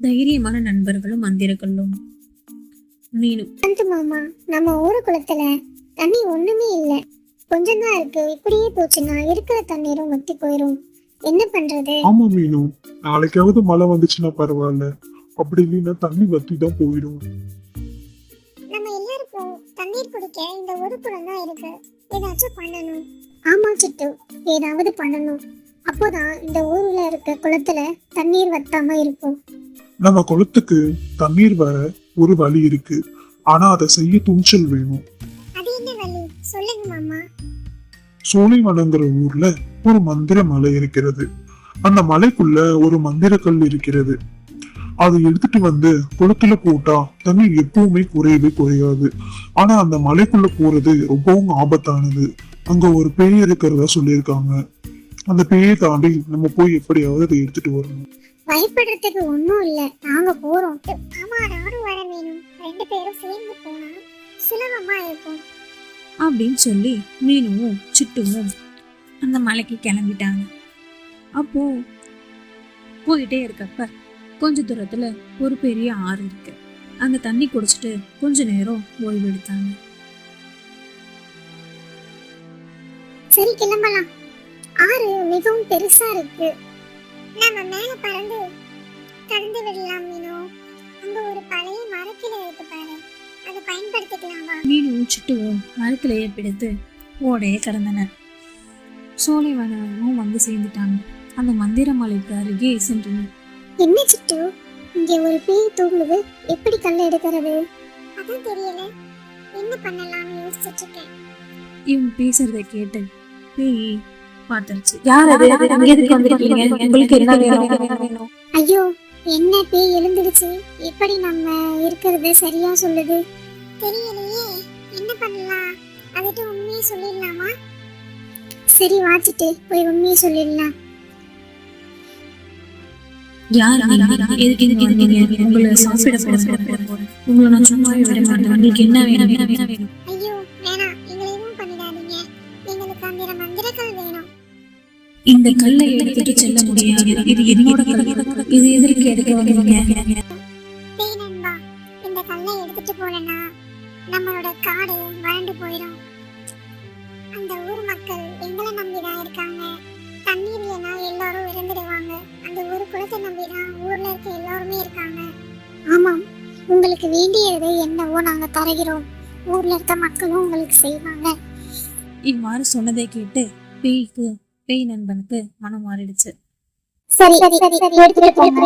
தைரியமான நண்பர்களும் மந்திரங்களும் மீனும் அந்த மாமா நம்ம ஊரு குளத்துல தண்ணி ஒண்ணுமே இல்ல. கொஞ்சம் தான் இருக்கு இப்படியே போச்சுன்னா இருக்கிற தண்ணீரும் வத்தி போயிரும். என்ன பண்றது? ஆமா மீனு நாளைக்காவது மழை வந்துச்சுன்னா பரவாயில்ல. அப்படி இல்லைன்னா தண்ணி வத்தி தான் போயிடும். நம்ம எல்லாருக்கும் தண்ணீர் குடிக்க இந்த ஒரு குளம் தான் இருக்கு. ஏதாச்சும் பண்ணணும். ஆமா சிட்டு ஏதாவது பண்ணணும். அப்போதான் இந்த ஊர்ல இருக்க குளத்துல தண்ணீர் வத்தாம இருக்கும். நம்ம குளத்துக்கு தண்ணீர் வர ஒரு வழி இருக்கு. ஆனா அதை செய்ய துணிச்சல் வேணும். சோலைவனங்கிற ஊர்ல ஒரு மந்திர மலை இருக்கிறது. அந்த மலைக்குள்ள ஒரு மந்திர கல் இருக்கிறது. அதை எடுத்துட்டு வந்து குளத்துல போட்டா தண்ணி எப்பவுமே குறையவே குறையாது. ஆனா அந்த மலைக்குள்ள போறது ரொம்பவும் ஆபத்தானது. அங்க ஒரு பேய் இருக்கிறதா சொல்லியிருக்காங்க. அந்த பேயை தாண்டி நம்ம போய் எப்படியாவது அதை எடுத்துட்டு வரணும். பயப்படுறதுக்கு ஒண்ணும் இல்ல. நாங்க போறோம். ஆமா நானும் வர வேணும். ரெண்டு பேரும் சேர்ந்து போனா சுலபமா இருக்கும். அப்படின்னு சொல்லி மீனுவும் சிட்டுவும் அந்த மலைக்கு கிளம்பிட்டாங்க. அப்போ போயிட்டே இருக்கப்ப கொஞ்ச தூரத்துல ஒரு பெரிய ஆறு இருக்கு. அங்க தண்ணி குடிச்சிட்டு கொஞ்ச நேரம் ஓய்வு எடுத்தாங்க. சரி கிளம்பலாம். ஆறு மிகவும் பெருசா இருக்கு. நம்ம மேல பறந்து கடந்து விடலாம் மீனோ. அங்க ஒரு பழைய மரக்கிளை இருக்கு பாரு. அதை பயன்படுத்திக்கலாம் வா. மீனும் சிட்டுவும் மரக்கிளையை பிடித்து ஓடையை கடந்தனர். சோலைவனமும் வந்து சேர்ந்துட்டாங்க. அந்த மந்திர மலைக்கு அருகே சென்றனர். என்ன சிட்டு? இங்க ஒரு பேய் தூங்குது. எப்படி கல்ல எடுக்கிறது? அதான் தெரியல. என்ன பண்ணலாம்னு யோசிச்சுட்டு இருக்கேன். இவங்க பேசுறதை கேட்டு பேய் பார்த்துருச்சு யார் அது அங்க எதுக்கு வந்திருக்கீங்க உங்களுக்கு என்ன வேணும் ஐயோ என்ன பேய் எழுந்துடுச்சு எப்படி நம்ம இருக்கிறது சரியா சொல்லுது தெரியலையே என்ன பண்ணலாம் அதுட்டு உண்மையை சொல்லிடலாமா சரி வாச்சிட்டு போய் உண்மையை சொல்லிடலாம் யார் எதுக்கு எதுக்கு வந்தீங்க உங்களை சாப்பிட போறேன் உங்களை நான் சும்மாவே விட மாட்டேன் உங்களுக்கு என்ன வேணும் வேணும் ஐயோ இந்த கல்லை எடுத்துட்டு செல்ல முடியாது. இது என்னோட கல் இது எதற்கு எடுக்க வந்தீங்க? இந்த கல்லை எடுத்துட்டு போலனா நம்மளோட காடு வறண்டு போயிடும் அந்த ஊர் மக்கள் எங்களை நம்பிதான் இருக்காங்க. தண்ணீர் இல்லைன்னா எல்லாரும் இறந்துடுவாங்க. அந்த ஒரு குளத்தை நம்பிதான் ஊர்ல இருக்க எல்லாருமே இருக்காங்க. ஆமாம் உங்களுக்கு வேண்டியது என்னவோ நாங்க தருகிறோம். ஊர்ல இருக்க மக்களும் உங்களுக்கு செய்வாங்க. இவ்வாறு சொன்னதை கேட்டு பேய்க்கு பேய் நண்பனுக்கு மனம் மாறிடுச்சு. சரி சரி சரி எடுத்துட்டு போங்க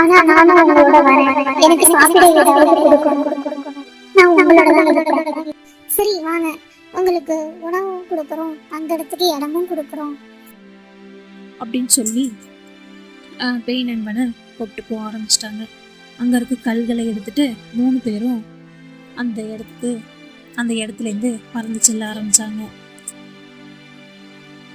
ஆனா நானும் உங்களோட வரேன். எனக்கு சாப்பிட ஏதாவது கொடுக்கணும். நான் உங்களோட தான் இருப்பேன். சரி வாங்க. உங்களுக்கு உணவும் கொடுக்குறோம். அந்த இடத்துக்கு இடமும் கொடுக்குறோம். அப்படின்னு சொல்லி பேய் நண்பனை கூப்பிட்டு போக ஆரம்பிச்சிட்டாங்க. அங்க இருக்க கல்களை எடுத்துட்டு மூணு பேரும் அந்த இடத்துக்கு அந்த இடத்துல இருந்து பறந்து செல்ல ஆரம்பிச்சாங்க.